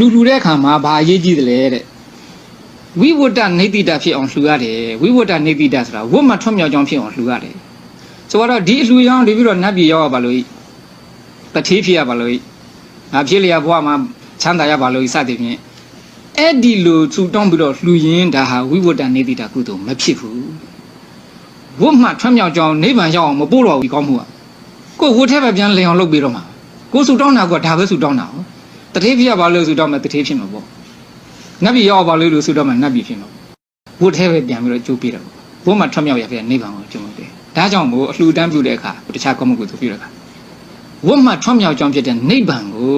လှူလှူတဲ့အခါမှာဘာအရေးကြီးတယ်လဲတဲ့ဝိဝတ္တနေတိတဖြစ်အောင်လှူရတယ်ဝိဝတ္တနေတိတဆိုတာဝတ်မှထွတ်မြောက်ကြောင်းဖြစ်အောင်လှူရတယ်ဆိုတော့ဒီအလှူရောင်းဒီပြီးတော့နတ်ပြည်ရောက်ရပါလို့တထေးဖြစ်ရပါလို့ငါဖြစ်လျာဘဝမှာချမ်းသာရပါလို့စသည်ဖြင့်အဲ့ဒီလိုထူတောင်းပြီးတော့လှူရင်ဒါဟာဝိဝတ္တနေတိတကုသိုလ်မဖြစ်ဘူးဝတ်မှထွတ်မြောက်ကြောင်းနိဗ္ဗာန်ရောက်အောင်မပို့တော့ဘူးကောင်းမှုကကိုယ်ဝတ်ထဲပဲပြန်လည်အောင်လုပ်ပြီးတော့မှာကိုယ်ဆူတောင်းတာကဒါပဲဆူတောင်းတာဟုတ် တတိဖြစ်ရပါလို့ဆိုတော့မှတတိဖြစ်မှာပေါ့နတ်ပြည်ရောက်ပါလို့လို့ဆိုတော့မှနတ်ပြည်ဖြစ်မှာဘုထဲပဲပြန်ပြီးတော့ကြိုးပြတယ်ပေါ့ဘုမှာထွတ်မြောက်ရပြနိဗ္ဗာန်ကိုကျုံတယ်ဒါကြောင့်မို့အလှူဒန်းပြုတဲ့အခါတခြားကောမှုကိုသူပြုတဲ့အခါဝတ်မှထွတ်မြောက်ကြောင်းဖြစ်တဲ့နိဗ္ဗာန်ကို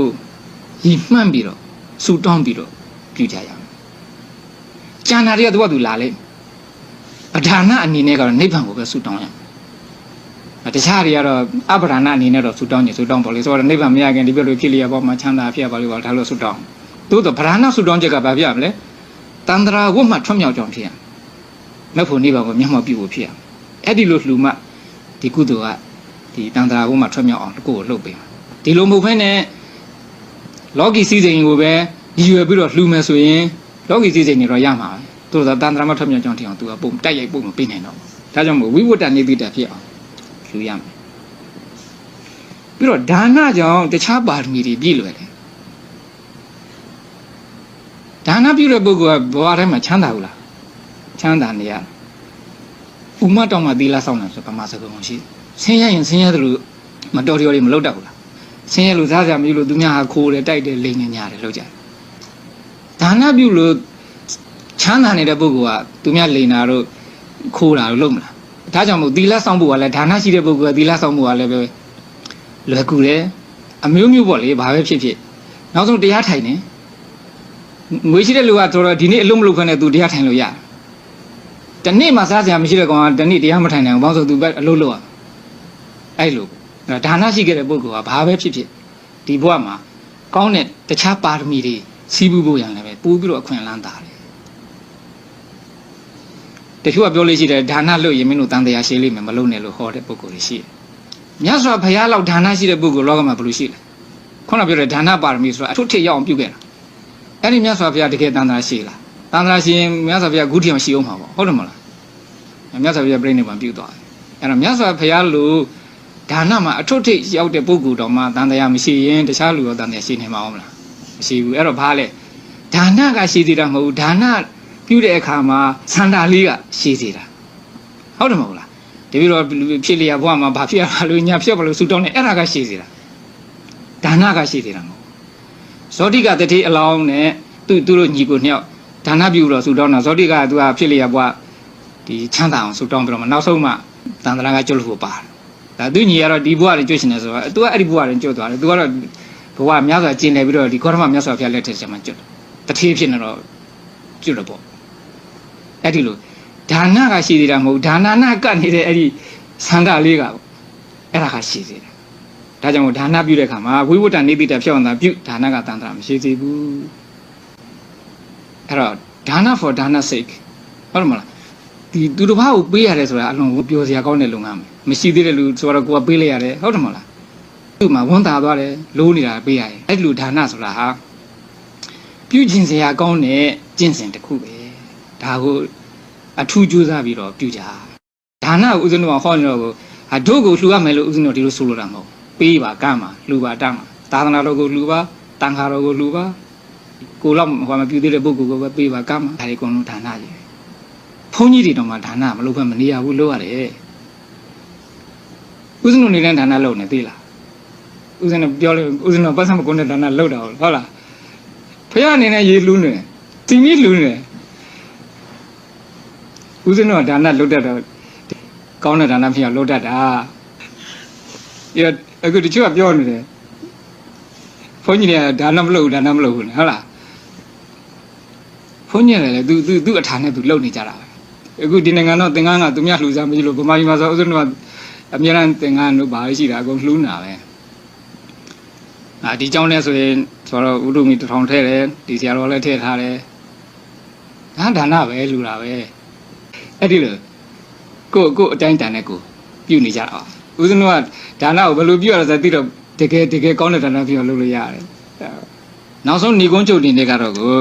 ရည်မှန်းပြီးတော့ဆူတောင်းပြီးတော့ပြုကြရအောင်ကျန်တာတွေကသူကသူလာလေပဓာနအနေနဲ့ကတော့နိဗ္ဗာန်ကိုပဲဆူတောင်းရအောင် တခြားတွေကတော့အပဓာနအနေနဲ့တော့ဆူတောင်းနေဆူတောင်းပါလေဆိုတော့နိဗ္ဗာန်မရခင်ဒီပြလို့ဖြစ်လျက်ပေါ့မှာချမ်းသာဖြစ်ပါလို့ပါဒါလို့ဆူတောင်းသို့တော့ဗဓာနဆူတောင်းချက်ကဘာဖြစ်ရမလဲတန္တရာဝတ်မှထွတ်မြောက်ကြောင်းဖြစ်ရမက်ဖို့နိဗ္ဗာန်ကိုမျက်မှောက်ပြုဖို့ဖြစ်ရအဲ့ဒီလိုလှူမှဒီကုသိုလ်ကဒီတန္တရာဝတ်မှထွတ်မြောက်အောင်ကိုယ်ကိုလှုပ်ပေးဒီလိုမဟုတ်ဘဲနဲ့လောကီစည်းစိမ်ကိုပဲရည်ရွယ်ပြီးတော့လှူမယ်ဆိုရင်လောကီစည်းစိမ်တွေတော့ရမှာပဲသို့တော့တန္တရာမထွတ်မြောက်ကြောင်းထင်အောင်သူကပုံတိုက်ရိုက်ပုံမပေးနိုင်တော့ဘူးဒါကြောင့်မို့ဝိဝတ္တနေတိတဖြစ်အောင် လှူရမယ်ပြီးတော့ဒါနကြောင့်တခြားပါရမီတွေပြည့်လွယ်တယ်ဒါနပြုတဲ့ပုဂ္ဂိုလ်ကဘဝထဲမှာချမ်းသာဘူးလားချမ်းသာနေရဥမတောင်မှသီလဆောင်တယ်ဆိုပမာစကုံရှိဆင်းရဲရင်ဆင်းရဲတယ်လို့မတော်တော်လေးမလုပ်တတ်ဘူးလားဆင်းရဲလို့စားကြမလို့လို့သူများဟာခိုးတယ်တိုက်တယ်လိန်နေညာတယ်လုပ်ကြတယ်ဒါနပြုလို့ချမ်းသာနေတဲ့ပုဂ္ဂိုလ်ကသူများလိန်တာတို့ခိုးတာတို့လုပ်မလား ဒါကြောင့်မို့သီလဆောင်ဖို့ကလည်းဒါနရှိတဲ့ပုဂ္ဂိုလ်ကသီလဆောင်ဖို့ကလည်းပဲလွယ်ကူတယ်အမျိုးမျိုးပေါ့လေဘာပဲဖြစ်ဖြစ်နောက်ဆုံးတရားထိုင်တယ်ငွေရှိတဲ့လူကဆိုတော့ဒီနေ့အလုံးမလုပ်ခနဲ့သူတရားထိုင်လို့ရတယ်တနေ့မှစားစရာမရှိတဲ့ကောင်ကတနေ့တရားမထိုင်နိုင်ဘူးဘာလို့ဆိုသူပဲအလုပ်လုပ်ရအဲ့လိုဒါနရှိခဲ့တဲ့ပုဂ္ဂိုလ်ကဘာပဲဖြစ်ဖြစ်ဒီဘဝမှာကောင်းတဲ့တခြားပါရမီတွေစီးပူးဖို့ရံလည်းပဲပို့ပြီးတော့အခွင့်အလမ်းတာတယ် တချို့ကပြောလို့ရှိတယ်ဒါနလုပ်ရင်မင်းတို့တန်တရားရှိလိမ့်မယ်မလုပ်နဲ့လို့ဟောတဲ့ပုဂ္ဂိုလ်တွေရှိတယ်မြတ်စွာဘုရားလောက်ဒါနရှိတဲ့ပုဂ္ဂိုလ်လောကမှာဘယ်လိုရှိလဲခုနပြောတဲ့ဒါနပါရမီဆိုတာအထုထစ်ရအောင်ပြုခဲ့တာအဲ့ဒီမြတ်စွာဘုရားတကယ်တန်တရားရှိလားတန်တရားရှိရင်မြတ်စွာဘုရားဂုတိအောင်ရှိအောင်မှာပေါ့ဟုတ်တယ်မလားမြတ်စွာဘုရားပြိဋိဘံပြုသွားတယ်အဲ့တော့မြတ်စွာဘုရားလို့ဒါနမှာအထုထစ်ရောက်တဲ့ပုဂ္ဂိုလ်တော်မှာတန်တရားမရှိရင်တခြားလူရောတန်တရားရှိနေမှာမဟုတ်လားမရှိဘူးအဲ့တော့ဘာလဲဒါနကရှိသေးတာမဟုတ်ဘူးဒါန ပြုတဲ့အခါမှာစန္ဒာလေးကရှိသေးတာဟုတ်တယ်မဟုတ်လားတပည့်တော်ဖြစ်လျာဘဝမှာဘာဖြစ်ရမှာလို့ညာဖြစ်ပါလို့ဆူတောင်းနေအဲ့ဒါကရှိသေးတာဒါနကရှိသေးတာမဟုတ်ဇောတိကတတိအလောင်းနဲ့သူသူတို့ညီကိုနှစ်ယောက်ဒါနပြုတော့ဆူတောင်းတာဇောတိကသူကဖြစ်လျာဘဝဒီချမ်းသာအောင်ဆူတောင်းပြီးတော့မှနောက်ဆုံးမှတန်တရာကကျွတ်လို့ဖို့ပါတယ်ဒါသူညီကတော့ဒီဘဝတွေကျွတ်ရှင်နေဆိုတော့သူကအဲ့ဒီဘဝတွေကျွတ်သွားတယ်သူကတော့ဘဝများစွာကျင်နေပြီးတော့ဒီခေါရမမြတ်စွာဘုရားလက်ထက်ကျမှကျွတ်တတိဖြစ်နေတော့ကျွတ်တော့ပေါ့ အဲ့ဒီလိုဒါနကရှိသေးတာမဟုတ်ဒါနနာကတ်နေတဲ့အဲ့ဒီဆန္ဒလေးကအဲ့ဒါကရှိသေးတယ်ဒါကြောင့်ဒါနပြုတဲ့အခါမှာဝိဝတ္တနေတိတဖြောင်းတာပြုဒါနကတန်ត្រာမရှိသေးဘူးအဲ့တော့ဒါန for ဒါန sake ဟုတ်တယ်မလားဒီသူတစ်ပါးကိုပေးရတယ်ဆိုတာအလွန်ပြောစရာကောင်းတဲ့လုပ်ငန်းပဲမရှိသေးတဲ့လူဆိုတော့ကိုကပေးလိုက်ရတယ်ဟုတ်တယ်မလားသူ့မှာဝန်တာသွားတယ်လိုးနေတာပေးရတယ်အဲ့ဒီလိုဒါနဆိုတာဟာပြုကျင်စရာကောင်းတဲ့ကျင့်စဉ်တစ်ခုပဲ ဒါကိုအထူးကြိုးစားပြီးတော့ပြုကြဒါနကိုဦးဇင်းတို့ကဟောနေတော့ကိုဟာတို့ကိုလှူရမယ်လို့ဦးဇင်းတို့ဒီလိုဆိုလိုတာမဟုတ်ပေးပါကမ်းပါလှူပါတမ်းပါသာသနာတော်ကိုလှူပါတန်ခါတော်ကိုလှူပါကိုလောက်ဟောမပြုသေးတဲ့ပုဂ္ဂိုလ်ကိုပဲပေးပါကမ်းပါဒါတွေအကုန်လုံးဒါနကြီးဘုန်းကြီးတွေတော့မှဒါနမလုပ်ဘဲမနေရဘူးလုပ်ရတယ်ဦးဇင်းတို့နေတဲ့ဒါနလုပ်နေသေးလားဦးဇင်းတို့ပြောလို့ဦးဇင်းတို့ပတ်စံမကုန်တဲ့ဒါနလုပ်တာဟုတ်လားဖခင်အနေနဲ့ရေလူးနေတင်ကြီးလူးနေ ဦးဇင်းတို့ကဒါနလုတ်တတ်တော့ကောင်းတဲ့ဒါနဖြစ်အောင်လုတ်တတ်တာရအခုတချို့ကပြောနေတယ်ဘုန်းကြီးကဒါနမလုပ်ဘူးဒါနမလုပ်ဘူးဟုတ်လားဘုန်းကြီးလည်း तू तू तू အထာနဲ့ तू လုတ်နေကြတာပဲအခုဒီနိုင်ငံတော့သင်္ကန်းကသူများလှူစားမကြည့်လို့ဗမာပြည်မှာဆိုဦးဇင်းတို့ကအများအားသင်္ကန်းတို့ဘာရှိတာအကုန်လှူနာပဲအာဒီကြောင်းလဲဆိုရင်ဆိုတော့ဥဒုမီတထောင်ထဲတယ်ဒီဆရာတော်လည်းထည့်ထားတယ်ဒါဒါနပဲလှူတာပဲ အဲ့ဒီလိုကိုကိုအတိုင်းတန်နဲ့ကိုပြုနေကြတာဦးဇင်းတို့ကဒါနကိုဘယ်လိုပြုရလဲဆိုသိတော့တကယ်တကယ်ကောင်းတဲ့ဒါနပြုအောင်လုပ်လို့ရတယ်နောက်ဆုံးဏီကုန်းချုပ်တင်တဲ့ကတော့ကို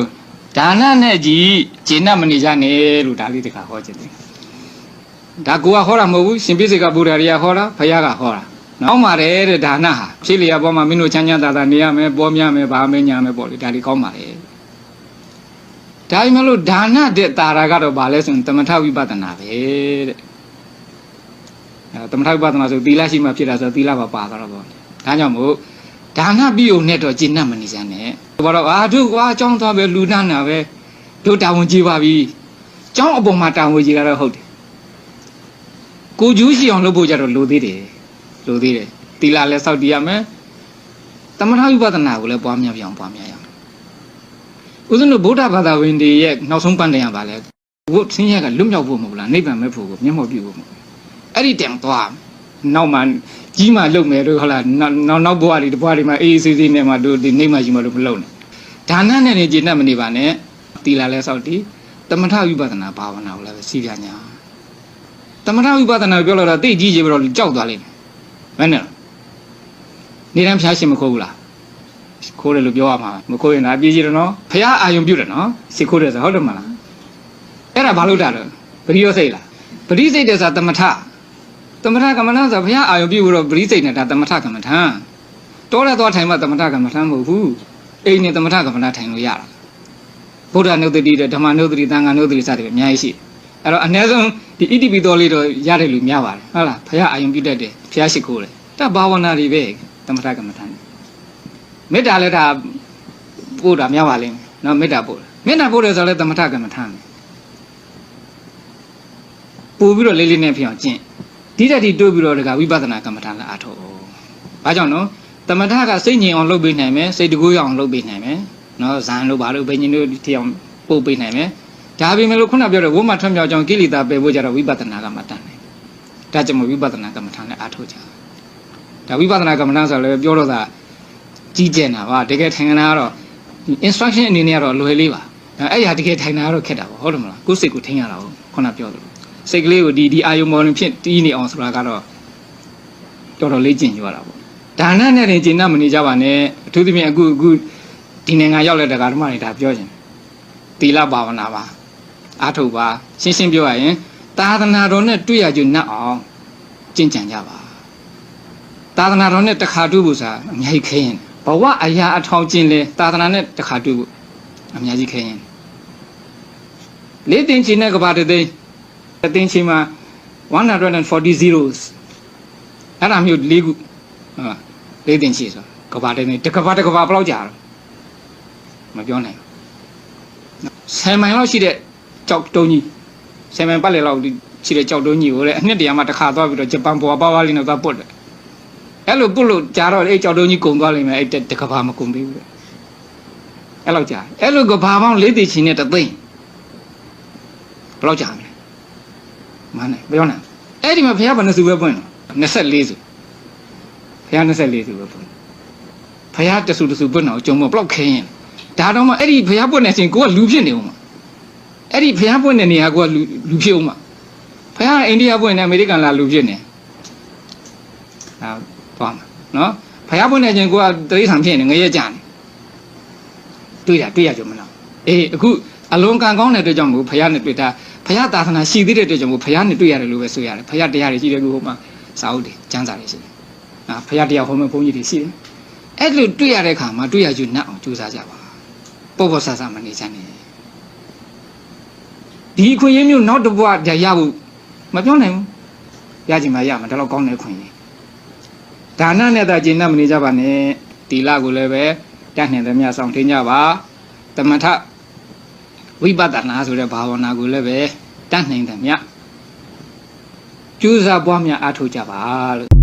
ဒါနနဲ့ကြီးဂျင်းနမနေကြနဲ့လို့ဒါလေးတခါဟောခြင်းတယ်ဒါကိုကဟောတာမဟုတ်ဘူးရှင်ပိစိကဗုဒ္ဓရိယဟောတာဘုရားကဟောတာနောက်ပါတယ်တဲ့ဒါနဟာဖြည့်လျာပေါ်မှာမင်းတို့ချမ်းချမ်းသာသာနေရမယ်ပေါ်များမယ်ဗာမင်းညာမယ်ပေါ့လေဒါလေးကောင်းပါလေ ဒါပေမဲ့လို့ဒါနတဲ့တာရာကတော့ဗာလဲဆိုရင်တမထဝိပဿနာပဲတဲ့အဲတမထဝိပဿနာဆိုသီလရှိမှဖြစ်တာဆိုသီလပါပါတော့ပေါ့ဒါကြောင့်မို့ဒါနပြီးုံနဲ့တော့ကျင့်တတ်မနေစမ်းနဲ့ဘာတော့အာတို့ကွာအကြောင်းသွားပဲလူနာနာပဲတို့တာဝန်ကြီးပါပြီအကြောင်းအပေါ်မှာတာဝန်ကြီးကတော့ဟုတ်တယ်ကိုကျူးရှိအောင်လုပ်ဖို့ကြတော့လိုသေးတယ်လိုသေးတယ်သီလလည်းစောင့်တည်ရမယ်တမထဝိပဿနာကိုလည်းပွားများပြအောင်ပွားများရအောင် ဦးဇင်းတို့ဗုဒ္ဓဘာသာဝင်တွေရဲ့နောက်ဆုံးပန်းတိုင်ရပါလဲဘုဆင်းရဲကလွတ်မြောက်ဖို့မဟုတ်လားနိဗ္ဗာန်မဲ့ဖို့ကိုမျက်မှောက်ပြုဖို့မဟုတ်ဘူးအဲ့ဒီတန်သွားနောက်မှကြီးမှလုံမယ်တို့ဟုတ်လားနောက်နောက်ဘဝတွေတဘဝတွေမှာအေးအေးဆေးဆေးနဲ့မှတို့ဒီနေမှကြီးမှတို့မလုံနဲ့ဒါနနဲ့နေကျင့်တတ်မနေပါနဲ့သီလလည်းစောင့်တည်တမထဝိပဿနာဘာဝနာကိုလည်းပဲစီးပြညာတမထဝိပဿနာကိုပြောလို့တော့တိတ်ကြီးကြီးပြီးတော့ကြောက်သွားလိမ့်မယ်မနဲ့နေတန်းဖျားရှင်မခိုးဘူးလား ခိုးတယ်လို့ပြောရမှာမခိုးရင်ဒါပြေးကြည့်တယ်နော်ဖျားအာယုံပြုတ်တယ်နော်စိတ်ခိုးတယ်ဆိုဟုတ်တယ်မလားအဲ့ဒါဘာလို့တာလဲပရိယောစိတ်လားပရိစိတ်တယ်ဆိုတာတမထတမထကမ္မထဆိုတာဘုရားအာယုံပြုတ်တော့ပရိစိတ်နဲ့ဒါတမထကမ္မထတောရဲသွားထိုင်မှတမထကမ္မထမဟုတ်ဘူးအိမ်နဲ့တမထကမ္မထထိုင်လို့ရတာဗုဒ္ဓနုတ္တိတဲ့ဓမ္မနုတ္တိသံဃာနုတ္တိစသည်ပဲအများကြီးရှိအဲ့တော့အ ਨੇ ဆုံးဒီဣတိပိတော်လေးတော့ရတယ်လူများပါတယ်ဟုတ်လားဘုရားအာယုံပြုတ်တတ်တယ်ဘုရားရှိခိုးတယ်ဒါဘာဝနာတွေပဲတမထကမ္မထ မေတ္တာလည်းဒါပို့တာများပါလိမ့်မယ်နော်မေတ္တာပို့တယ်မေတ္တာပို့တယ်ဆိုတော့လည်းတမထကမ္မထမယ်ပို့ပြီးတော့လေးလေးနဲ့ဖြစ်အောင်ကျင့်ဒီတက်ဒီတိုးပြီးတော့တကဝိပဿနာကမ္မထာလည်းအားထုတ်။ဘာကြောင့်နော်တမထကစိတ်ငြိမ်အောင်လုပ်ပေးနိုင်မယ်စိတ်တကူးအောင်လုပ်ပေးနိုင်မယ်နော်ဇန်တို့ဘာလို့ဘယ်ညင်တို့ထီအောင်ပို့ပေးနိုင်မယ်ဒါပေမဲ့လို့ခုနပြောတဲ့ဝိမထွန်းမြောက်ကြောင့်ကိလေသာပယ်ဖို့ကြတော့ဝိပဿနာကမ္မတန်တယ်။ဒါကြောင့်မို့ဝိပဿနာကမ္မထာလည်းအားထုတ်ကြ။ဒါဝိပဿနာကမ္မထာဆိုလည်းပြောတော့သာ ကြီးကျယ်တာပါတကယ်ထိုင်တာကတော့ instruction အနေနဲ့ကတော့လွယ်လေးပါ။အဲ့ရတကယ်ထိုင်တာကတော့ခက်တာပေါ့ဟုတ်တယ်မလားကိုယ်စိတ်ကိုထိန်းရတာဟုတ်ခုနပြောတယ်စိတ်ကလေးကိုဒီဒီအာယုံမော်လင်ဖြစ်တီးနေအောင်ဆိုတာကတော့တော်တော်လေးကျင့်ကြရတာပေါ့ဒါနနဲ့တင်ကျင့်တတ်မနေကြပါနဲ့အထူးသဖြင့်အခုအခုဒီနိုင်ငံရောက်တဲ့ဓမ္မတွေဒါပြောခြင်းသီလဘာဝနာပါအာထုတ်ပါရှင်းရှင်းပြောရရင်သာသနာတော်နဲ့တွေ့ရကြနှက်အောင်ကျင့်ကြံကြပါသာသနာတော်နဲ့တခါတွေ့ဖို့ဆိုတာအများကြီးခဲရင် ဘဝအရာအထောင်ကျင့်လဲသာသနာနဲ့တခါတွေ့ဖို့အများကြီးခဲရင်လေးတင်ချင်တဲ့ကဘာတသိန်းအသင်းချင်းမှာ140 zeros အဲ့ဒါမျိုး၄ခုဟုတ်လေးတင်ချီဆိုကဘာတဲ့နေတကဘာတကဘာဘယ်လောက်ကြာတော့မပြောနိုင်ဘူး10မိုင်လောက်ရှိတဲ့ကြောက်တုံးကြီး10မိုင်ပတ်လည်လောက်ရှိတဲ့ကြောက်တုံးကြီးကိုလေအနှစ်တရာမှတစ်ခါသွားပြီးတော့ဂျပန်ပေါ်ပါဝါလေးနဲ့သွားပုတ်တယ် အဲ့လိုပုတ်လို့ကြာတော့အဲ့ကြောက်တုံးကြီးကုံသွားလိမ့်မယ်အဲ့တကဘာမကုံသေးဘူးလေအဲ့လောက်ကြာအဲ့လိုကဘာပေါင်းလေးတင်ချီနဲ့တသိန်းဘယ်လောက်ကြာမလဲမှန်တယ်ပြောနိုင်အဲ့ဒီမှာဘုရားဘယ်နှစုပဲပွင့်တော့24စုဘုရား24စုပဲပွင့်ဘုရားတစုတစုပွင့်တော့ကြုံမဘလောက်ခင်းရင်ဒါတော့မှအဲ့ဒီဘုရားပွင့်နေစဉ်ကိုကလူဖြစ်နေဦးမှာအဲ့ဒီဘုရားပွင့်နေနေရာကိုကလူလူဖြစ်ဦးမှာဘုရားအိန္ဒိယပွင့်နေအမေရိကန်လာလူဖြစ်နေဟာ သွားမှာနော်ဘုရားပွင့်နေခြင်းကိုကတရိษံဖြစ်နေငရဲကြနေတွေ့ရတွေ့ရကြမလားအေးအခုအလွန်ကံကောင်းတဲ့အတွက်ကြောင့်မို့ဘုရားနဲ့တွေ့တာဘုရားသာသနာရှိသေးတဲ့အတွက်ကြောင့်မို့ဘုရားနဲ့တွေ့ရတယ်လို့ပဲဆိုရတယ်ဘုရားတရားတွေရှိတယ်ကိုဟိုမှာစာအုပ်တွေကျမ်းစာတွေရှိတယ်အာဘုရားတရားဟောမဲ့ဘုန်းကြီးတွေရှိတယ်အဲ့လိုတွေ့ရတဲ့အခါမှာတွေ့ရကြနှက်အောင်ကြိုးစားကြပါပေါ့ပေါ့ဆဆမနေချင်နဲ့ဒီခွင့်ရမျိုးနောက်တစ်ဘဝရရဖို့မပြောနိုင်ဘူးရချင်မှရမှာဒါတော့ကောင်းတဲ့ခွင့်ရ ဒါနနဲ့သာကျင့်တတ်မနေကြပါနဲ့တီလာကိုလည်းပဲတတ်နိုင်သမျှဆောင်ထင်းကြပါတမထဝိပဿနာဆိုတဲ့ဘာဝနာကိုလည်းပဲတတ်နိုင်တယ်မြတ်ကျူးစာပွားများအားထုတ်ကြပါလို့